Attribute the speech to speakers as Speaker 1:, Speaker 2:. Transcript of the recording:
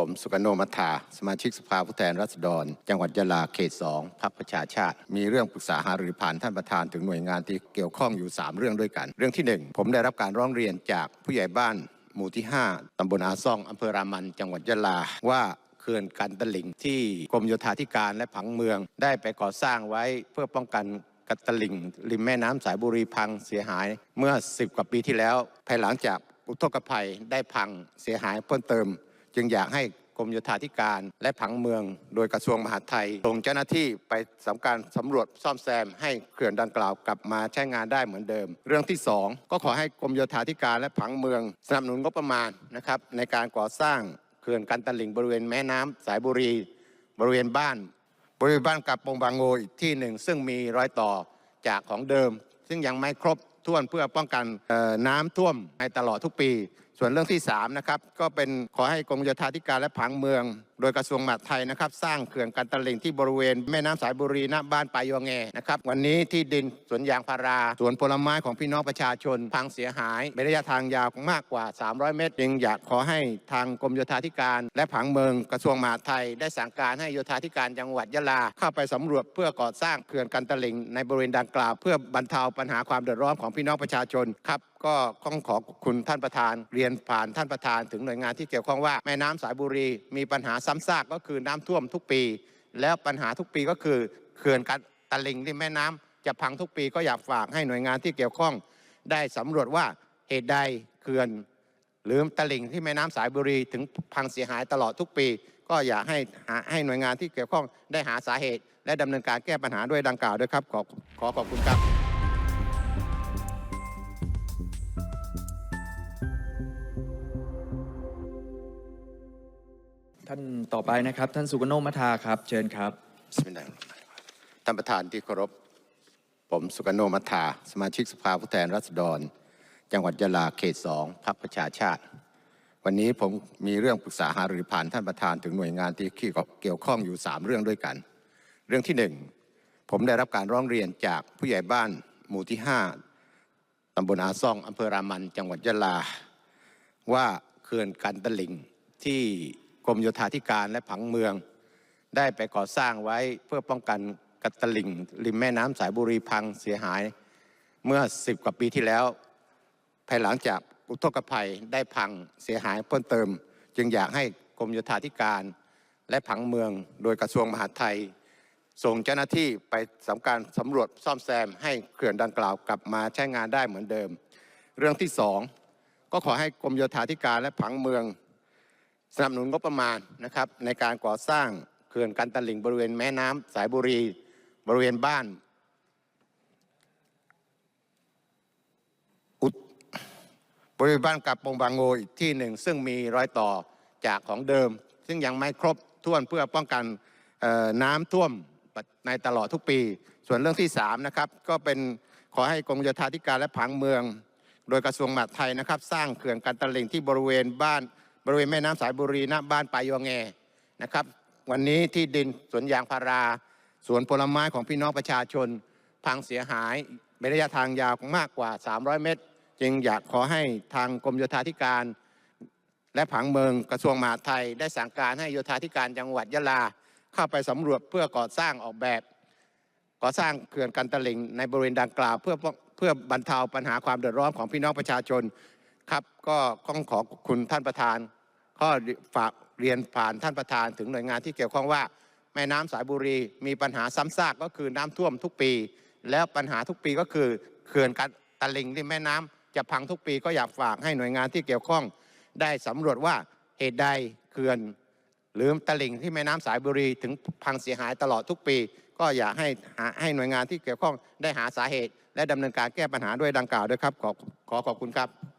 Speaker 1: ผมสุกนโนมัทธาสมาชิกสภาผู้แทนราษฎร จังหวัดยะลาเขตสองพักประชาชาติ มีเรื่องปรึกษาหารือผ่านท่านประธานถึงหน่วยงานที่เกี่ยวข้องอยู่ 3 เรื่องด้วยกัน เรื่องที่ 1 ผมได้รับการร้องเรียนจากผู้ใหญ่บ้านหมู่ที่ 5ตำบลอาซ่องอำเภอรามัน จังหวัดยะลาว่าเขื่อนกันตลิ่งที่กรมโยธาธิการและผังเมือง ได้ไปก่อสร้างไว้เพื่อป้องกันกัตลิ่งริมแม่น้ำสายบุรีพังเสียหายเมื่อ 10 กว่าปีที่แล้ว ภายหลังจากอุทกภัยได้พังเสียหายเพิ่มเติม จึงอยากให้กรมโยธาธิการและผังเมือง โดยกระทรวงมหาดไทยส่งเจ้าหน้าที่ไปสำการสำรวจซ่อมแซม ให้เขื่อนดังกล่าวกลับมาใช้งานได้เหมือนเดิม เรื่องที่ 2 ก็ขอให้กรมโยธาธิการและผังเมือง สนับสนุนงบประมาณนะครับในการก่อสร้างเขื่อนกันตลิ่งบริเวณแม่น้ำสายบุรี บริเวณบ้าน บริเวณบ้านกับปงบางโงอีกที่หนึ่ง ซึ่งมีรอยต่อจากของเดิม ซึ่งยังไม่ครบถ้วนเพื่อป้องกันน้ำท่วมในตลอดทุกปี ส่วนเรื่องที่3นะครับก็เป็นขอให้กรมโยธาธิการและผังเมือง โดยกระทรวงมหาดไทยนะครับสร้างเขื่อนกันตะลิงที่บริเวณแม่น้ำสายบุรีณบ้านปายองแงนะครับวันนี้ที่ดินสวนยางพาราสวนผลไม้ของพี่น้องประชาชน พังเสียหายเป็นระยะทางยาวมากกว่า 300 เมตรจึงอยากขอให้ทางกรมโยธาธิการ และผังเมืองกระทรวงมหาดไทย ได้สั่งการให้โยธาธิการจังหวัดยะลา เข้าไปสำรวจเพื่อก่อสร้างเขื่อนกันตะลิงในบริเวณดังกล่าว เพื่อบรรเทาปัญหาความเดือดร้อนของพี่น้องประชาชนครับก็ต้องขอบคุณท่านประธาน เรียนผ่านท่านประธานถึงหน่วยงานที่เกี่ยวข้องว่าแม่น้ำสายบุรีมีปัญหาซ้ำซากก็คือน้ำท่วมทุกปี แล้วปัญหาทุกปีก็คือเขื่อนกันตะลิงที่แม่น้ำจะพังทุกปีก็อยากฝากให้หน่วยงานที่เกี่ยวข้อง ได้สำรวจว่าเหตุใดเขื่อนหรือตลิ่งที่แม่น้ำสายบุรีถึงพังเสียหายตลอดทุกปี ก็อยากให้หาให้หน่วยงานที่เกี่ยวข้องได้หาสาเหตุ และดำเนินการแก้ปัญหาด้วยดังกล่าวด้วยครับขอขอขอบคุณครับ
Speaker 2: ท่านต่อไปนะครับ ท่านสุกโนมัทธาครับ เชิญครับ
Speaker 1: สมิลลาฮิรเราะห์มานิรเราะห์ท่านประธานที่เคารพ ผมสุกนโนมัทธาสมาชิกสภาผู้แทนราษฎร จังหวัดยะลาเขตสองพรรคประชาชาติ วันนี้ผมมีเรื่องปรึกษาหารือผ่านท่านประธานถึงหน่วยงานที่เกี่ยวข้องอยู่ 3 เรื่องด้วยกัน เรื่องที่ 1 ผมได้รับการร้องเรียนจากผู้ใหญ่บ้านหมู่ที่ 5ตำบลอาซ่องอำเภอรามัน จังหวัดยะลา ว่าเขื่อนกันตลิงที่ รมโยธาธิการและผังเมือง ได้ไปก่อสร้างไว้เพื่อป้องกันกัตลิ่ง ริมแม่น้ำสายบุรีพังเสียหายเมื่อ10กว่าปีที่แล้ว ภายหลังจากอุทกภัยได้พังเสียหายเพิ่มเติม จึงอยากให้กรมโยธาธิการ และผังเมือง โดยกระทรวงมหาดไทย ส่งเจ้าหน้าที่ไปสำการสำรวจซ่อมแซมให้เขื่อนดังกล่าวกลับมาใช้งานได้เหมือนเดิม เรื่องที่สองก็ขอให้กรมโยธาธิการและผังเมือง สนับสนุนงบประมาณนะครับในการก่อสร้างเขื่อนกันตลิ่งบริเวณแม่น้ำสายบุรี บริเวณบ้านอุดบริเวณบ้านกับปงบางโงอีกที่หนึ่ง ซึ่งมีรอยต่อจากของเดิม ซึ่งยังไม่ครบถ้วนเพื่อป้องกันน้ำท่วมในตลอดทุกปี ส่วนเรื่องที่3นะครับก็เป็นขอให้กรมโยธาธิการและผังเมือง โดยกระทรวงมหาดไทยนะครับ สร้างเขื่อนกันตลิ่งที่บริเวณบ้าน บริเวณแม่น้ำสายบุรีณบ้านปายอแงนะครับ วันนี้ที่ดินสวนยางพาราสวนผลไม้ของพี่น้องประชาชน พังเสียหายเป็นระยะทางยาวมากกว่า 300 เมตร จึงอยากขอให้ทางกรมโยธาธิการ และผังเมืองกระทรวงมหาดไทย ได้สั่งการให้โยธาธิการจังหวัดยะลา เข้าไปสำรวจเพื่อก่อสร้างออกแบบ ก่อสร้างเขื่อนกันตลิงในบริเวณดังกล่าว เพื่อเพื่อบรรเทาปัญหาความเดือดร้อนของพี่น้องประชาชน ครับก็ต้องขอบคุณท่านประธานข้อฝากเรียนผ่านท่านประธานถึงหน่วยงานที่เกี่ยวข้องว่า แม่น้ำสายบุรีมีปัญหาซ้ำซากก็คือน้ำท่วมทุกปี แล้วปัญหาทุกปีก็คือเขื่อนกันตลิ่งที่แม่น้ำจะพังทุกปีก็อยากฝากให้หน่วยงานที่เกี่ยวข้อง ได้สำรวจว่าเหตุใดเขื่อนหรือตะลิงที่แม่น้ำสายบุรีถึงพังเสียหายตลอดทุกปี ก็อยากให้หาให้หน่วยงานที่เกี่ยวข้องได้หาสาเหตุ และดำเนินการแก้ปัญหาด้วยดังกล่าวด้วยครับขอขอขอบคุณครับ